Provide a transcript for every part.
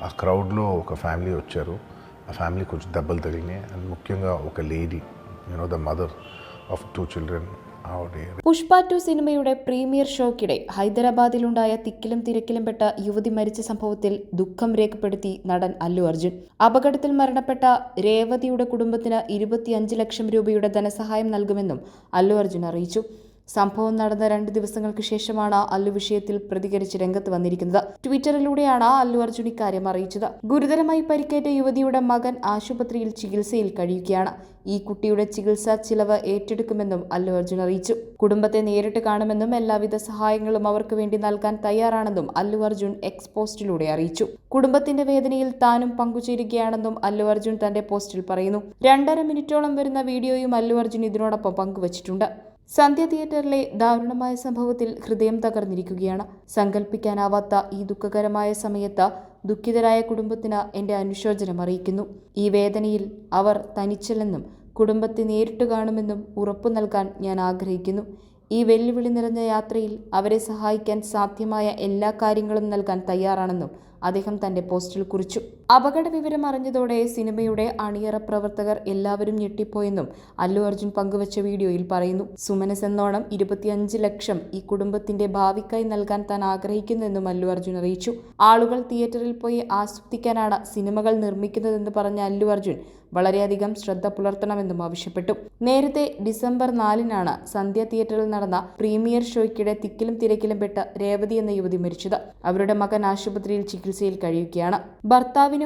ఆ క్రౌడ్లో ఒక ఫ్యామిలీ వచ్చారు ఆ ఫ్యామిలీ కొంచెం దెబ్బలు తగిలినాయి అండ్ ముఖ్యంగా ఒక lady you know the mother of two children ఆవిడ പുഷ്പ ടു സിനിമയുടെ പ്രീമിയർ ഷോയ്ക്കിടെ ഹൈദരാബാദിലുണ്ടായ തിക്കിലും തിരക്കിലും പെട്ട യുവതി മരിച്ച സംഭവത്തിൽ ദുഃഖം രേഖപ്പെടുത്തി നടൻ അല്ലു അർജുൻ അപകടത്തിൽ മരണപ്പെട്ട രേവതിയുടെ കുടുംബത്തിന് ഇരുപത്തിയഞ്ച് ലക്ഷം രൂപയുടെ ധനസഹായം നൽകുമെന്നും അല്ലു അർജുൻ അറിയിച്ചു സംഭവം നടന്ന രണ്ട് ദിവസങ്ങൾക്ക് ശേഷമാണ് അല്ലു വിഷയത്തിൽ പ്രതികരിച്ച് രംഗത്ത് വന്നിരിക്കുന്നത്. ട്വിറ്ററിലൂടെയാണ് അല്ലു അർജുൻ ഇക്കാര്യം അറിയിച്ചത്. ഗുരുതരമായി പരിക്കേറ്റ യുവതിയുടെ മകൻ ആശുപത്രിയിൽ ചികിത്സയിൽ കഴിയുകയാണ്. ഈ കുട്ടിയുടെ ചികിത്സാ ചിലവ് ഏറ്റെടുക്കുമെന്നും അല്ലു അർജുൻ അറിയിച്ചു. കുടുംബത്തെ നേരിട്ട് കാണുമെന്നും എല്ലാവിധ സഹായങ്ങളും അവർക്ക് വേണ്ടി നൽകാൻ തയ്യാറാണെന്നും അല്ലു അർജുൻ എക്സ് പോസ്റ്റിലൂടെ അറിയിച്ചു. കുടുംബത്തിന്റെ വേദനയിൽ താനും പങ്കുചേരുകയാണെന്നും അല്ലു അർജുൻ തന്റെ പോസ്റ്റിൽ പറയുന്നു. രണ്ടര മിനിറ്റോളം വരുന്ന വീഡിയോയും അല്ലു അർജുൻ ഇതിനോടൊപ്പം പങ്കുവച്ചിട്ടുണ്ട്. സന്ധ്യ തിയേറ്ററിലെ ദാരുണമായ സംഭവത്തിൽ ഹൃദയം തകർന്നിരിക്കുകയാണ്. സങ്കല്പിക്കാനാവാത്ത ഈ ദുഃഖകരമായ സമയത്ത് ദുഃഖിതരായ കുടുംബത്തിന് എന്റെ അനുശോചനം അറിയിക്കുന്നു. ഈ വേദനയിൽ അവർ തനിച്ചല്ലെന്നും കുടുംബത്തെ നേരിട്ട് കാണുമെന്നും ഉറപ്പു നൽകാൻ ഞാൻ ആഗ്രഹിക്കുന്നു. ഈ വെല്ലുവിളി നിറഞ്ഞ യാത്രയിൽ അവരെ സഹായിക്കാൻ സാധ്യമായ എല്ലാ കാര്യങ്ങളും നൽകാൻ തയ്യാറാണെന്നും അദ്ദേഹം തന്റെ പോസ്റ്റിൽ കുറിച്ചു. അപകട വിവരം അറിഞ്ഞതോടെ സിനിമയുടെ അണിയറ പ്രവർത്തകർ എല്ലാവരും ഞെട്ടിപ്പോയെന്നും അല്ലു അർജുൻ പങ്കുവച്ച വീഡിയോയിൽ പറയുന്നു സുമനസ് എന്നോണം ഇരുപത്തിയഞ്ച് ലക്ഷം ഈ കുടുംബത്തിന്റെ ഭാവിക്കായി നൽകാൻ താൻ ആഗ്രഹിക്കുന്നുവെന്നും അല്ലു അർജുൻ അറിയിച്ചു. ആളുകൾ തിയേറ്ററിൽ പോയി ആസ്വദിക്കാനാണ് സിനിമകൾ നിർമ്മിക്കുന്നതെന്ന് പറഞ്ഞ അല്ലു അർജുൻ വളരെയധികം ശ്രദ്ധ പുലർത്തണമെന്നും ആവശ്യപ്പെട്ടു. നേരത്തെ ഡിസംബർ നാലിനാണ് സന്ധ്യ തിയേറ്ററിൽ നടന്ന പ്രീമിയർ ഷോയ്ക്കിടെ തിക്കിലും തിരക്കിലും പെട്ട് രേവതി എന്ന യുവതി മരിച്ചത്. അവരുടെ മകൻ ആശുപത്രിയിൽ ചികിത്സയിൽ കഴിയുകയാണ്. ഭർത്താവിനും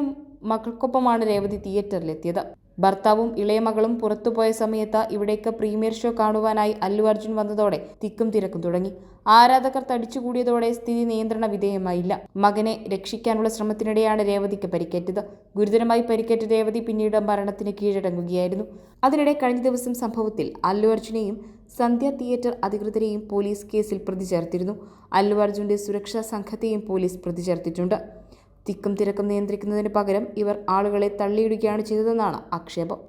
മക്കൾക്കൊപ്പമാണ് രേവതി തിയേറ്ററിലെത്തിയത്. ഭർത്താവും ഇളയ മകളും പുറത്തുപോയ സമയത്ത് ഇവിടേക്ക് പ്രീമിയർ ഷോ കാണുവാനായി അല്ലു അർജുൻ വന്നതോടെ തിക്കും തിരക്കും തുടങ്ങി. ആരാധകർ തടിച്ചുകൂടിയതോടെ സ്ഥിതി നിയന്ത്രണ വിധേയമായില്ല. മകനെ രക്ഷിക്കാനുള്ള ശ്രമത്തിനിടെയാണ് രേവതിക്ക് പരിക്കേറ്റത്. ഗുരുതരമായി പരിക്കേറ്റ രേവതി പിന്നീട് മരണത്തിന് കീഴടങ്ങുകയായിരുന്നു. അതിനിടെ കഴിഞ്ഞ ദിവസം സംഭവത്തിൽ അല്ലു അർജുനെയും സന്ധ്യ തിയേറ്റർ അധികൃതരെയും പോലീസ് കേസിൽ പ്രതി ചേർത്തിരുന്നു അല്ലു അർജുന്റെ സുരക്ഷാ സംഘത്തെയും പോലീസ് പ്രതി ചേർത്തിട്ടുണ്ട് തിക്കും തിരക്കും നിയന്ത്രിക്കുന്നതിന് പകരം ഇവർ ആളുകളെ തള്ളിയിടുകയാണ് ചെയ്തതെന്നാണ് ആക്ഷേപം.